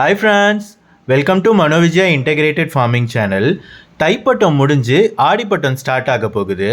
Hi friends welcome to Manovijaya integrated farming channel தைப்பட்டம் முடிஞ்சு ஆடிப்பட்டம் start ஆக போகுது.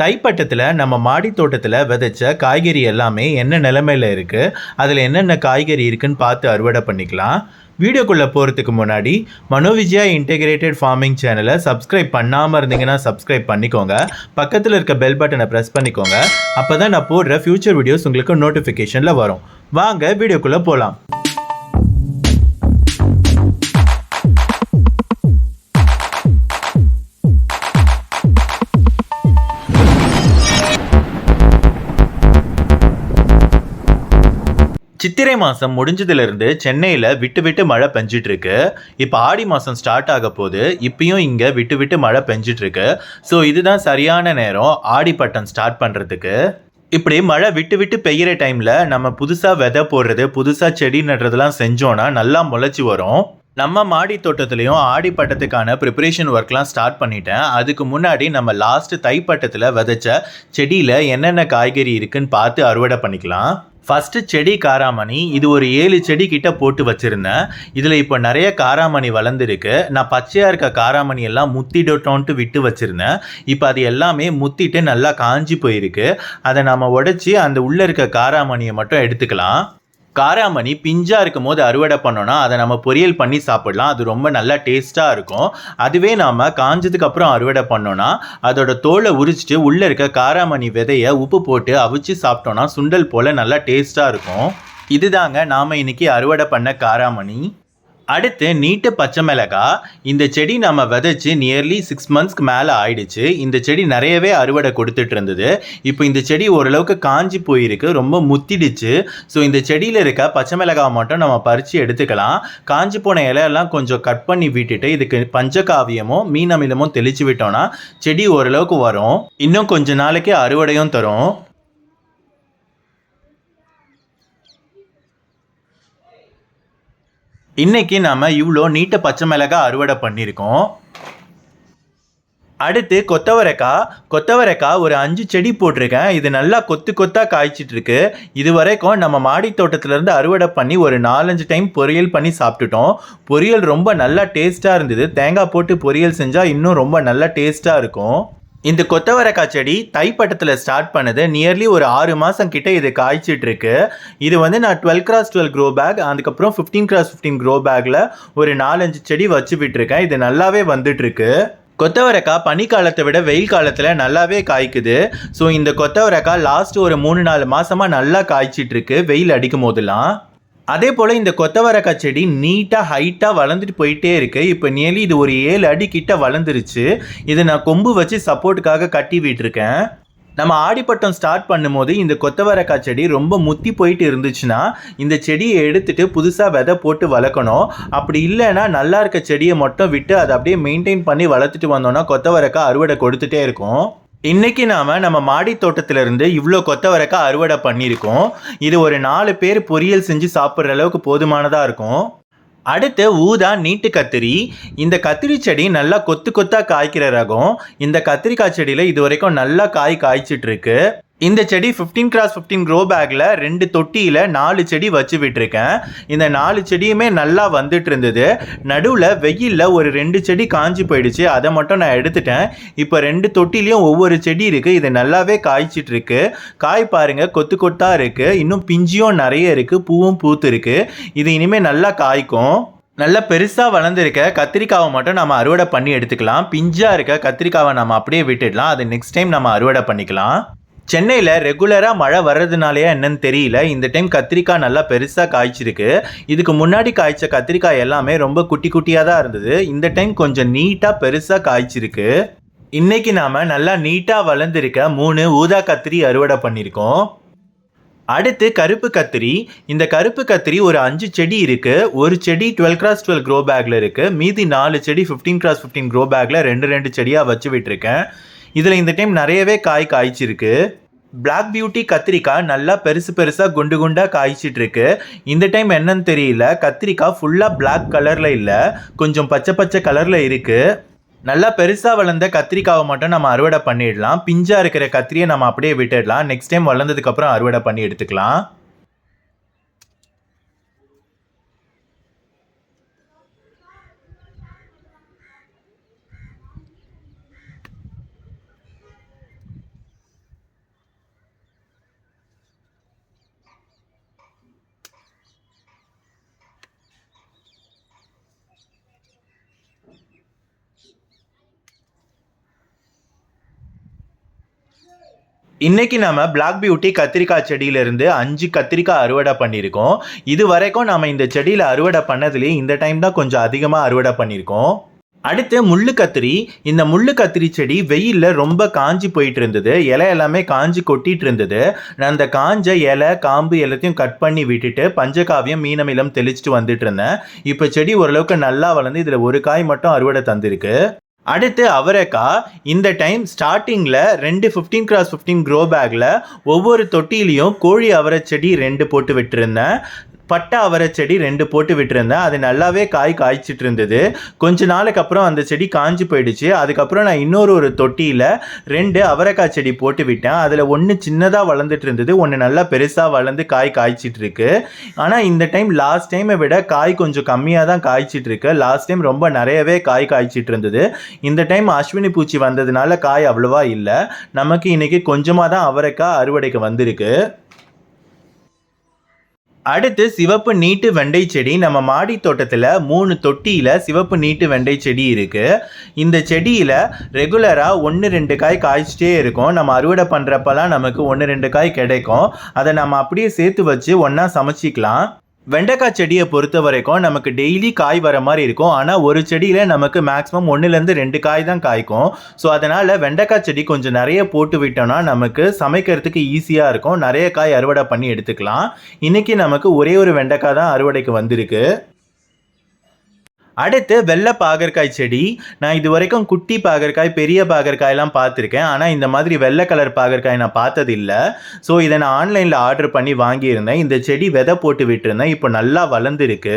தைப்பட்டத்தில் நம்ம மாடி தோட்டத்தில் விதைச்ச காய்கறி எல்லாமே என்ன நிலமையில இருக்குது அதில் என்னென்ன காய்கறி இருக்குன்னு பார்த்து அறுவடை பண்ணிக்கலாம். வீடியோக்குள்ளே போகிறதுக்கு முன்னாடி மனோவிஜயா இன்டெகிரேட்டட் ஃபார்மிங் சேனலை சப்ஸ்கிரைப் பண்ணாமல் இருந்தீங்கன்னா சப்ஸ்கிரைப் பண்ணிக்கோங்க. பக்கத்தில் இருக்க பெல் பட்டனை ப்ரெஸ் பண்ணிக்கோங்க. அப்போ தான் நான் போடுற ஃப்யூச்சர் வீடியோஸ் உங்களுக்கு நோட்டிஃபிகேஷனில் வரும். வாங்க வீடியோக்குள்ளே போகலாம் சித்திரை மாதம் முடிஞ்சதுலேருந்து சென்னையில் விட்டு விட்டு மழை பெஞ்சிட்ருக்கு. இப்போ ஆடி மாதம் ஸ்டார்ட் ஆக போது இப்பயும் இங்கே விட்டு விட்டு மழை பெஞ்சிட்ருக்கு. ஸோ இதுதான் சரியான நேரம் ஆடிப்பட்டம் ஸ்டார்ட் பண்ணுறதுக்கு இப்படி மழை விட்டு விட்டு பெய்கிற டைமில் நம்ம புதுசாக விதை போடுறது புதுசாக செடி நடுறதுலாம் செஞ்சோன்னா நல்லா முளைச்சி வரும். நம்ம மாடி தோட்டத்துலேயும் ஆடி பட்டத்துக்கான ப்ரிப்பரேஷன் ஒர்க்லாம் ஸ்டார்ட் பண்ணிட்டேன். அதுக்கு முன்னாடி நம்ம லாஸ்ட் தைப்பட்டத்தில் விதைச்ச செடியில் என்னென்ன காய்கறி இருக்குன்னு பார்த்து அறுவடை பண்ணிக்கலாம். ஃபஸ்ட்டு செடி காராமணி இது ஒரு ஏழு செடி கிட்ட போட்டு வச்சுருந்தேன். இதில் இப்போ நிறைய காராமணி வளர்ந்துருக்கு. நான் பச்சையாக இருக்க காராமணி எல்லாம் முத்திடட்டோன்ட்டு விட்டு வச்சுருந்தேன். இப்போ அது எல்லாமே முத்திட்டு நல்லா காஞ்சி போயிருக்கு. அதை நம்ம உடச்சி அந்த உள்ளே இருக்க காராமணியை மட்டும் எடுத்துக்கலாம். காராமணி பிஞ்சாக இருக்கும் போது அறுவடை பண்ணோன்னா அதை நம்ம பொரியல் பண்ணி சாப்பிடலாம். அது ரொம்ப நல்லா டேஸ்ட்டாக இருக்கும். அதுவே நாம் காஞ்சதுக்கு அப்புறம் அறுவடை பண்ணோன்னா அதோட தோலை உரிச்சிட்டு உள்ளே இருக்க காராமணி விதையை உப்பு போட்டு அவிச்சு சாப்பிட்டோன்னா சுண்டல் போல் நல்லா டேஸ்ட்டாக இருக்கும். இதுதாங்க நாம் இன்னைக்கு அறுவடை பண்ண காராமணி. அடுத்து நீட்டு பச்சை மிளகாய் இந்த செடி நம்ம விதைச்சு நியர்லி சிக்ஸ் மந்த்ஸ்க்கு மேலே ஆயிடுச்சு. இந்த செடி நிறையவே அறுவடை கொடுத்துட்டு இருந்தது. இப்போ இந்த செடி ஓரளவுக்கு காஞ்சி போயிருக்கு ரொம்ப முத்திடுச்சு. ஸோ இந்த செடியில் இருக்க பச்சை மிளகா மட்டும் நம்ம பறித்து எடுத்துக்கலாம். காஞ்சி போன இலையெல்லாம் கொஞ்சம் கட் பண்ணி விட்டுட்டு இதுக்கு பஞ்சகாவியமோ மீன் அமிலமோ தெளிச்சு விட்டோம்னா செடி ஓரளவுக்கு வரும். இன்னும் கொஞ்ச நாளைக்கு அறுவடையும் தரும். இன்னைக்கு நாம் இவ்வளோ நீட்ட பச்சை மிளகாய் அறுவடை பண்ணியிருக்கோம். அடுத்து கொத்தவரைக்காய். கொத்தவரைக்காய் ஒரு அஞ்சு செடி போட்டிருக்கேன். இது நல்லா கொத்து கொத்தாக காய்ச்சிட்ருக்கு. இது வரைக்கும் நம்ம மாடி தோட்டத்திலேருந்து அறுவடை பண்ணி ஒரு நாலஞ்சு டைம் பொரியல் பண்ணி சாப்பிட்டுட்டோம். பொரியல் ரொம்ப நல்லா டேஸ்ட்டாக இருந்தது. தேங்காய் போட்டு பொரியல் செஞ்சால் இன்னும் ரொம்ப நல்லா டேஸ்ட்டாக இருக்கும். இந்த கொத்தவரக்காய் செடி தைப்பட்டத்தில் ஸ்டார்ட் பண்ணது நியர்லி ஒரு ஆறு மாதம் கிட்ட இது காய்ச்சிட்டு இருக்கு இது வந்து நான் twelve cross twelve grow bag அதுக்கப்புறம் ஃபிஃப்டீன் கிராஸ் ஃபிஃப்டீன் க்ரோ பேக்கில் ஒரு நாலஞ்சு செடி வச்சு விட்டுருக்கேன் இது நல்லாவே வந்துட்டுருக்கு கொத்தவரக்காய் பனிக்காலத்தை விட வெயில் காலத்தில் நல்லாவே காய்க்குது. ஸோ இந்த கொத்தவரக்காய் லாஸ்ட் ஒரு மூணு நாலு மாதமாக நல்லா காய்ச்சிட்டு இருக்கு வெயில் அடிக்கும் போதெல்லாம் அதே போல் இந்த கொத்தவரக்காய் செடி நீட்டாக ஹைட்டாக வளர்ந்துட்டு போயிட்டே இருக்கு. இப்போ நியர்லி இது ஒரு ஏழு அடி கிட்ட வளர்ந்துருச்சு. இதை நான் கொம்பு வச்சு சப்போர்ட்டுக்காக கட்டி விட்டுருக்கேன். நம்ம ஆடிப்பட்டம் ஸ்டார்ட் பண்ணும்போது இந்த கொத்தவரக்காய் செடி ரொம்ப முத்தி போயிட்டு இருந்துச்சுன்னா இந்த செடியை எடுத்துட்டு புதுசாக விதை போட்டு வளர்க்கணும். அப்படி இல்லைன்னா நல்லா இருக்க செடியை மட்டும் விட்டு அதை அப்படியே மெயின்டைன் பண்ணி வளர்த்துட்டு வந்தோம்னா கொத்தவரக்காய் அறுவடை கொடுத்துட்டே இருக்கும். இன்னைக்கு நாம நம்ம மாடி தோட்டத்துல இருந்து இவ்வளோ கொத்தவரைக்காய் அறுவடை பண்ணியிருக்கோம். இது ஒரு நாலு பேர் பொரியல் செஞ்சு சாப்பிட்ற அளவுக்கு போதுமானதாக இருக்கும். அடுத்து ஊதா நீட்டு கத்திரி. இந்த கத்திரி செடி நல்லா கொத்து கொத்தா காய்க்கிற ரகம். இந்த கத்திரிக்காய் செடியில் இது வரைக்கும் நல்லா காய் காய்ச்சிட்டு இருக்கு. இந்த செடி ஃபிஃப்டீன் கிராஸ் ஃபிஃப்டீன் க்ரோ பேக்கில் ரெண்டு தொட்டியில் நாலு செடி வச்சு விட்டுருக்கேன். இந்த நாலு செடியுமே நல்லா வந்துட்டு இருந்தது நடுவில் வெயிலில் ஒரு ரெண்டு செடி காஞ்சி போயிடுச்சு. அதை மட்டும் நான் எடுத்துட்டேன். இப்போ ரெண்டு தொட்டிலையும் ஒவ்வொரு செடி இருக்குது இது நல்லாவே காய்ச்சிட்டு இருக்கு காய் பாருங்கள் கொத்து கொத்தாக இருக்குது இன்னும் பிஞ்சியும் நிறைய இருக்குது பூவும் பூத்து இது இனிமேல் நல்லா காய்க்கும். நல்ல பெருசாக வளர்ந்துருக்க கத்திரிக்காவை மட்டும் நம்ம அறுவடை பண்ணி எடுத்துக்கலாம். பிஞ்சாக இருக்க கத்திரிக்காவை நம்ம அப்படியே விட்டுடலாம். அது நெக்ஸ்ட் டைம் நம்ம அறுவடை பண்ணிக்கலாம். சென்னையில் ரெகுலராக மழை வர்றதுனாலயா என்னன்னு தெரியல. இந்த டைம் கத்திரிக்காய் நல்லா பெருசாக காய்ச்சிருக்கு. இதுக்கு முன்னாடி காய்ச்ச கத்திரிக்காய் எல்லாமே ரொம்ப குட்டி குட்டியாக தான் இருந்தது. இந்த டைம் கொஞ்சம் நீட்டாக பெருசாக காய்ச்சிருக்கு. இன்னைக்கு நாம் நல்லா நீட்டாக வளர்ந்துருக்க மூணு ஊதா கத்திரி அறுவடை பண்ணியிருக்கோம் அடுத்து கருப்பு கத்திரி. இந்த கருப்பு கத்திரி ஒரு அஞ்சு செடி இருக்குது ஒரு செடி டுவெல் கிராஸ் டுவெல் க்ரோ பேக்கில் இருக்குது மீதி நாலு செடி ஃபிஃப்டீன் கிராஸ் ஃபிஃப்டீன் க்ரோ பேக்கில் ரெண்டு ரெண்டு செடியாக வச்சு விட்டுருக்கேன். இதில் இந்த டைம் நிறையவே காய் காய்ச்சிருக்கு. பிளாக் பியூட்டி கத்திரிக்காய் நல்லா பெருசு பெருசாக குண்டு குண்டாக காய்ச்சிட்டு இருக்கு இந்த டைம் என்னன்னு தெரியல. கத்திரிக்காய் ஃபுல்லாக பிளாக் கலரில் இல்லை. கொஞ்சம் பச்சை பச்சை கலரில் இருக்குது நல்லா பெருசாக வளர்ந்த கத்திரிக்காவை மட்டும் நம்ம அறுவடை பண்ணிடலாம். பிஞ்சாக இருக்கிற கத்திரியை நம்ம அப்படியே விட்டுடலாம். நெக்ஸ்ட் டைம் வளர்ந்ததுக்கப்புறம் அறுவடை பண்ணி எடுத்துக்கலாம். இன்னைக்கு நம்ம பிளாக் பியூட்டி கத்திரிக்காய் செடியிலிருந்து அஞ்சு கத்திரிக்காய் அறுவடை பண்ணியிருக்கோம். இது வரைக்கும் நம்ம இந்த செடியில் அறுவடை பண்ணதுலேயே இந்த டைம் தான் கொஞ்சம் அதிகமாக அறுவடை பண்ணியிருக்கோம். அடுத்து முள்ளு கத்திரி. இந்த முள்ளு கத்திரி செடி வெயிலில் ரொம்ப காஞ்சி போயிட்டு இருந்தது. இலை எல்லாமே காஞ்சி கொட்டிட்டு இருந்தது. நான் அந்த காஞ்ச இலை காம்பு எல்லாத்தையும் கட் பண்ணி விட்டுட்டு பஞ்சகாவியம் மீனமிலம் தெளிச்சுட்டு வந்துட்டு இருந்தேன். இப்போ செடி ஓரளவுக்கு நல்லா வளர்ந்து இதில் ஒரு காய் மட்டும் அறுவடை தந்திருக்கு. அடுத்து அவரைக்காய் இந்த டைம் ஸ்டார்டிங்கில் ரெண்டு ஃபிஃப்டீன் கிராஸ் ஃபிஃப்டீன் க்ரோ பேக்கில் ஒவ்வொரு தொட்டிலையும் கோழி அவரை செடி ரெண்டு போட்டு விட்டுருந்தேன். பட்டை அவரை செடி ரெண்டு போட்டு விட்டுருந்தேன். அது நல்லாவே காய் காய்ச்சிட்டு இருந்தது கொஞ்ச நாளுக்கு அப்புறம் அந்த செடி காஞ்சி போயிடுச்சு. அதுக்கப்புறம் நான் இன்னொரு ஒரு தொட்டியில் ரெண்டு அவரைக்காய் செடி போட்டு விட்டேன். அதில் ஒன்று சின்னதாக வளர்ந்துட்டு இருந்தது ஒன்று நல்லா பெருசாக வளர்ந்து காய் காய்ச்சிட்டு இருக்கு ஆனால் இந்த டைம் லாஸ்ட் டைமை விட காய் கொஞ்சம் கம்மியாக தான் காய்ச்சிட்டு இருக்கு லாஸ்ட் டைம் ரொம்ப நிறையவே காய் காய்ச்சிட்டு இருந்தது இந்த டைம் அஸ்வினி பூச்சி வந்ததுனால காய் அவ்வளோவா இல்லை. நமக்கு இன்னைக்கு கொஞ்சமாக தான் அவரைக்காய் அறுவடைக்கு வந்திருக்கு. அடுத்து சிவப்பு நீட்டு வெண்டை செடி. நம்ம மாடி தோட்டத்தில் மூணு தொட்டியில் சிவப்பு நீட்டு வெண்டை செடி இருக்குது இந்த செடியில் ரெகுலராக ஒன்று ரெண்டு காய் காய்ச்சிட்டே இருக்கும். நம்ம அறுவடை பண்ணுறப்பெல்லாம் நமக்கு ஒன்று ரெண்டு காய் கிடைக்கும். அதை நம்ம அப்படியே சேர்த்து வச்சு ஒன்றா சமைச்சிக்கலாம். வெண்டைக்காய் செடியை பொறுத்த வரைக்கும் நமக்கு டெய்லி காய் வர மாதிரி இருக்கும். ஆனால் ஒரு செடியில் நமக்கு மேக்ஸிமம் ஒன்றுலேருந்து ரெண்டு காய் தான் காய்க்கும். ஸோ அதனால் வெண்டைக்காய் செடி கொஞ்சம் நிறைய போட்டு விட்டோம்னா நமக்கு சமைக்கிறதுக்கு ஈஸியாக இருக்கும். நிறைய காய் அறுவடை பண்ணி எடுத்துக்கலாம். இன்றைக்கி நமக்கு ஒரே ஒரு வெண்டைக்காய் தான் அறுவடைக்கு வந்திருக்கு. அடுத்து வெள்ளை பாகற்காய் செடி. நான் இது வரைக்கும் குட்டி பாகற்காய் பெரிய பாகற்காயெல்லாம் பார்த்துருக்கேன். ஆனால் இந்த மாதிரி வெள்ளை கலர் பாகற்காய் நான் பார்த்ததில்லை. ஸோ இதை நான் ஆன்லைனில் ஆர்டர் பண்ணி வாங்கியிருந்தேன். இந்த செடி விதை போட்டு விட்டுருந்தேன். இப்போ நல்லா வளர்ந்துருக்கு.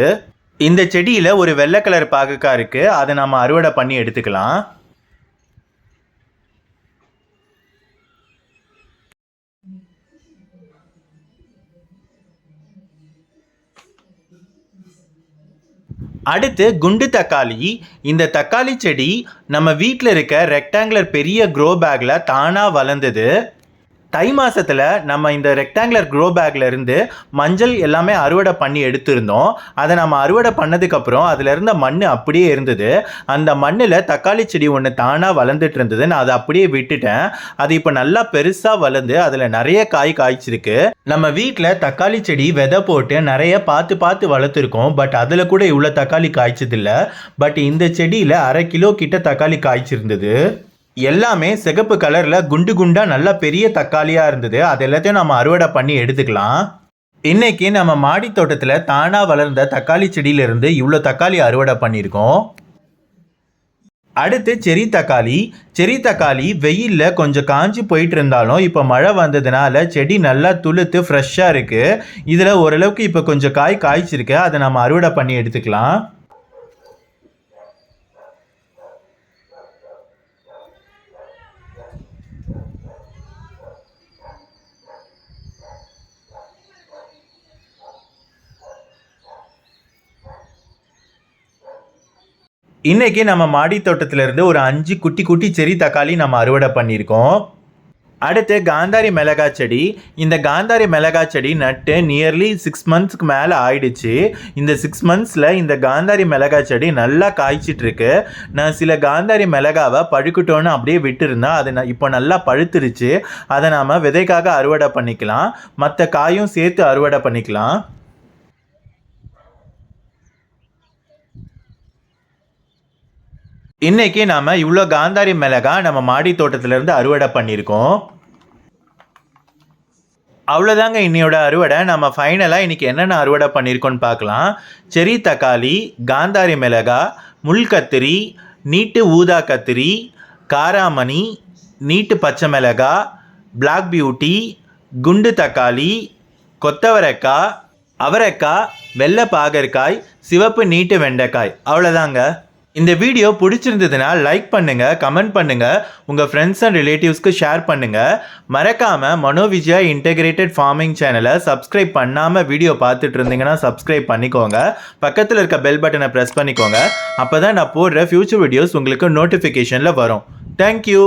இந்த செடியில் ஒரு வெள்ளை கலர் பாகற்காய் இருக்குது அதை நம்ம அறுவடை பண்ணி எடுத்துக்கலாம். அடுத்து குண்டு தக்காளி. இந்த தக்காளி செடி நம்ம வீட்டில் இருக்க ரெக்டாங்குலர் பெரிய க்ரோ பேக்கில் தானாக வளர்ந்தது. தை மாதத்தில் நம்ம இந்த ரெக்டாங்குலர் க்ரோ பேக்ல இருந்து மஞ்சள் எல்லாமே அறுவடை பண்ணி எடுத்திருந்தோம். அதை நம்ம அறுவடை பண்ணதுக்கப்புறம் அதில் இருந்த மண் அப்படியே இருந்தது. அந்த மண்ணில் தக்காளி செடி ஒன்று தானாக வளர்ந்துட்டு இருந்தது. நான் அதை அப்படியே விட்டுட்டேன். அது இப்போ நல்லா பெருசாக வளர்ந்து அதில் நிறைய காய் காய்ச்சிருக்கு. நம்ம வீட்டில் தக்காளி செடி விதை போட்டு நிறைய பார்த்து பார்த்து வளர்த்துருக்கோம். பட் அதில் கூட இவ்வளோ தக்காளி காய்ச்சதில்ல. பட் இந்த செடியில் அரை கிலோ கிட்ட தக்காளி காய்ச்சிருந்தது. எல்லாமே சிகப்பு கலரில் குண்டு குண்டாக நல்லா பெரிய தக்காளியாக இருந்தது. அது எல்லாத்தையும் நம்ம அறுவடை பண்ணி எடுத்துக்கலாம். இன்றைக்கி நம்ம மாடி தோட்டத்தில் தானாக வளர்ந்த தக்காளி செடியிலிருந்து இவ்வளோ தக்காளி அறுவடை பண்ணியிருக்கோம். அடுத்து செரி தக்காளி. செரி தக்காளி வெயிலில் கொஞ்சம் காஞ்சி போயிட்டு இருந்தாலும் இப்போ மழை வந்ததுனால செடி நல்லா துளுத்து ஃப்ரெஷ்ஷாக இருக்குது இதில் ஓரளவுக்கு இப்போ கொஞ்சம் காய் காய்ச்சிருக்கு. அதை நம்ம அறுவடை பண்ணி எடுத்துக்கலாம். இன்னைக்கு நம்ம மாடி தோட்டத்திலிருந்து ஒரு அஞ்சு குட்டி குட்டி செரி தக்காளி நம்ம அறுவடை பண்ணியிருக்கோம். அடுத்து காந்தாரி மிளகாய் செடி. இந்த காந்தாரி மிளகாய் செடி நட்டு நியர்லி சிக்ஸ் மந்த்ஸ்க்கு மேலே ஆயிடுச்சு. இந்த சிக்ஸ் மந்த்ஸில் இந்த காந்தாரி மிளகாய் செடி நல்லா காய்ச்சிட்ருக்கு. நான் சில காந்தாரி மிளகாவை பழுக்கட்டோன்னு அப்படியே விட்டுருந்தேன் அது நான் இப்போ நல்லா பழுத்துருச்சு. அதை நாம் விதைக்காக அறுவடை பண்ணிக்கலாம். மற்ற காயும் சேர்த்து அறுவடை பண்ணிக்கலாம். இன்னைக்கு நாம இவ்வளோ காந்தாரி மிளகா நம்ம மாடி தோட்டத்திலிருந்து அறுவடை பண்ணியிருக்கோம். அவ்வளோதாங்க இன்னையோட அறுவடை. நம்ம ஃபைனலாக இன்றைக்கி என்னென்ன அறுவடை பண்ணியிருக்கோன்னு பார்க்கலாம். செரி தக்காளி காந்தாரி மிளகா முள் கத்திரி நீட்டு ஊதா கத்திரி காராமணி நீட்டு பச்சை மிளகா பிளாக் பியூட்டி குண்டு தக்காளி கொத்தவரைக்காய் அவரைக்காய் வெள்ளை பாகற்காய் சிவப்பு நீட்டு வெண்டைக்காய். அவ்வளோதாங்க இந்த வீடியோ பிடிச்சிருந்ததுன்னா லைக் பண்ணுங்கள் கமெண்ட் பண்ணுங்கள் உங்கள் ஃப்ரெண்ட்ஸ் அண்ட் ரிலேட்டிவ்ஸ்க்கு ஷேர் பண்ணுங்கள் மறக்காமல் மனோவிஜயா இன்டெகிரேட்டட் ஃபார்மிங் சேனலை சப்ஸ்கிரைப் பண்ணாமல் வீடியோ பார்த்துட்டு இருந்தீங்கன்னா சப்ஸ்கிரைப் பண்ணிக்கோங்க. பக்கத்தில் இருக்க பெல் பட்டனை ப்ரெஸ் பண்ணிக்கோங்க. அப்போ தான் நான் போடுற ஃபியூச்சர் வீடியோஸ் உங்களுக்கு நோட்டிஃபிகேஷனில் வரும். தேங்க்யூ